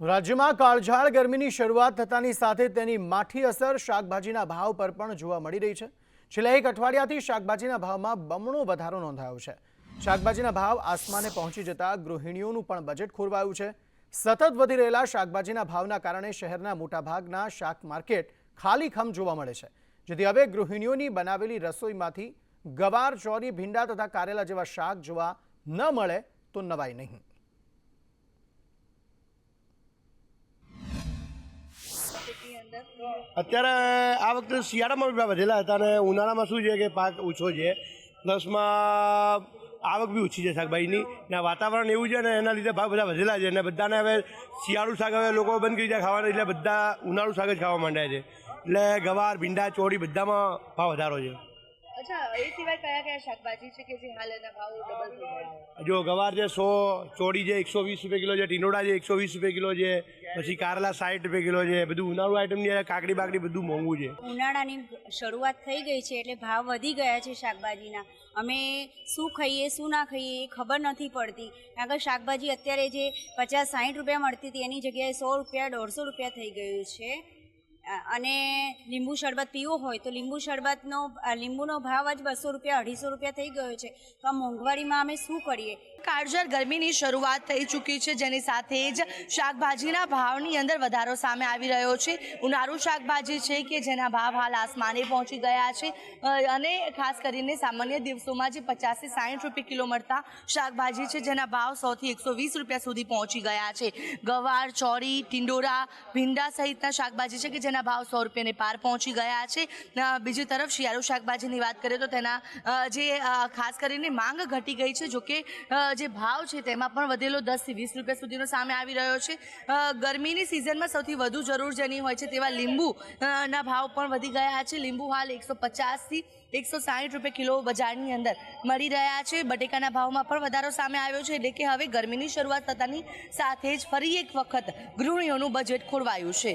રાજ્યમાં કાળઝાળ ગરમીની શરૂઆત થતાની સાથે તેની માઠી અસર શાકભાજીના ભાવ પર પણ જોવા મળી રહી છે. છેલ્લા એક અઠવાડિયાથી શાકભાજીના ભાવમાં બમણો વધારો નોંધાયો છે. શાકભાજીના ભાવ આસમાને પહોંચી જતા ગૃહિણીઓનું પણ બજેટ ખોરવાયું છે. સતત વધી રહેલા શાકભાજીના ભાવના કારણે શહેરના મોટાભાગના શાક માર્કેટ ખાલી ખમ જોવા મળે છે. જેથી હવે ગૃહિણીઓની બનાવેલી રસોઈમાંથી ગવાર, ચોરી, ભીંડા તથા કારેલા જેવા શાક જોવા ન મળે તો નવાઈ નહીં. અત્યારે આ વખતે શિયાળામાં વધેલા હતા અને ઉનાળામાં શું છે કે પાક ઓછો છે. પ્લસમાં આવક બી ઓછી છે શાકભાજીની. ને વાતાવરણ એવું છે ને એના લીધે ભાવ બધા વધેલા છે અને બધાને હવે શિયાળુ શાક હવે લોકો બંધ કરી જાય ખાવાના એટલે બધા ઉનાળુ શાક જ ખાવા માંડ્યા છે. એટલે ગવાર ભીંડા ચોળી બધામાં ભાવ વધારો છે? જો ગવાર છે સો ચોળી છે એકસો વીસ રૂપિયા કિલો છે ટીંડોળા છે એકસો વીસ રૂપિયા કિલો છે પછી કારેલા સાઠ રૂપિયા કિલો છે, બધું ઉનાળુ આઈટમની કાકડી બાકડી બધું મોંઘું છે. ઉનાળાની શરૂઆત થઈ ગઈ છે એટલે ભાવ વધી ગયા છે શાકભાજીના. અમે શું ખાઈએ, શું ના ખાઈએ એ ખબર નથી પડતી. આગળ શાકભાજી અત્યારે જે પચાસ સાઠ રૂપિયા મળતી હતી, એની જગ્યાએ સો રૂપિયા, દોઢસો રૂપિયા થઈ ગયું છે. અને લીંબુ શરબત પીવું હોય તો લીંબુ શરબતનો લીંબુનો ભાવ જ બસો રૂપિયા, અઢીસો રૂપિયા થઈ ગયો છે. તો આ મોંઘવારીમાં અમે શું કરીએ? કાળઝાળ ગરમીની શરૂઆત થઈ ચૂકી છે. જેની સાથે જ શાકભાજીના ભાવની અંદર વધારો સામે આવી રહ્યો છે. ઉનાળુ શાકભાજી છે કે જેના ભાવ હાલ આસમાને પહોંચી ગયા છે. અને ખાસ કરીને સામાન્ય દિવસોમાં જે પચાસથી સાઠ રૂપિયા કિલો મળતા શાકભાજી છે, જેના ભાવ સોથી એકસો વીસ રૂપિયા સુધી પહોંચી ગયા છે. ગવાર ચોરી ટિંડોરા, ભીંડા સહિતના શાકભાજી છે કે જેના ભાવ સો રૂપિયાને પાર પહોંચી ગયા છે. બીજી તરફ શિયાળુ શાકભાજીની વાત કરીએ તો તેના જે ખાસ કરીને માંગ ઘટી ગઈ છે. જોકે જે ભાવ છે તેમાં પણ વધેલો દસથી વીસ રૂપિયા સુધીનો સામે આવી રહ્યો છે. ગરમીની સિઝનમાં સૌથી વધુ જરૂર જેની હોય છે તેવા લીંબુ ના ભાવ પણ વધી ગયા છે. લીંબુ હાલ એકસો પચાસથી એકસો સાઠ રૂપિયા કિલો બજારની અંદર મળી રહ્યા છે. બટેકાના ભાવમાં પણ વધારો સામે આવ્યો છે. એટલે કે હવે ગરમીની શરૂઆત થતાની સાથે જ ફરી એક વખત ગૃહિણીઓનું બજેટ ખોરવાયું છે.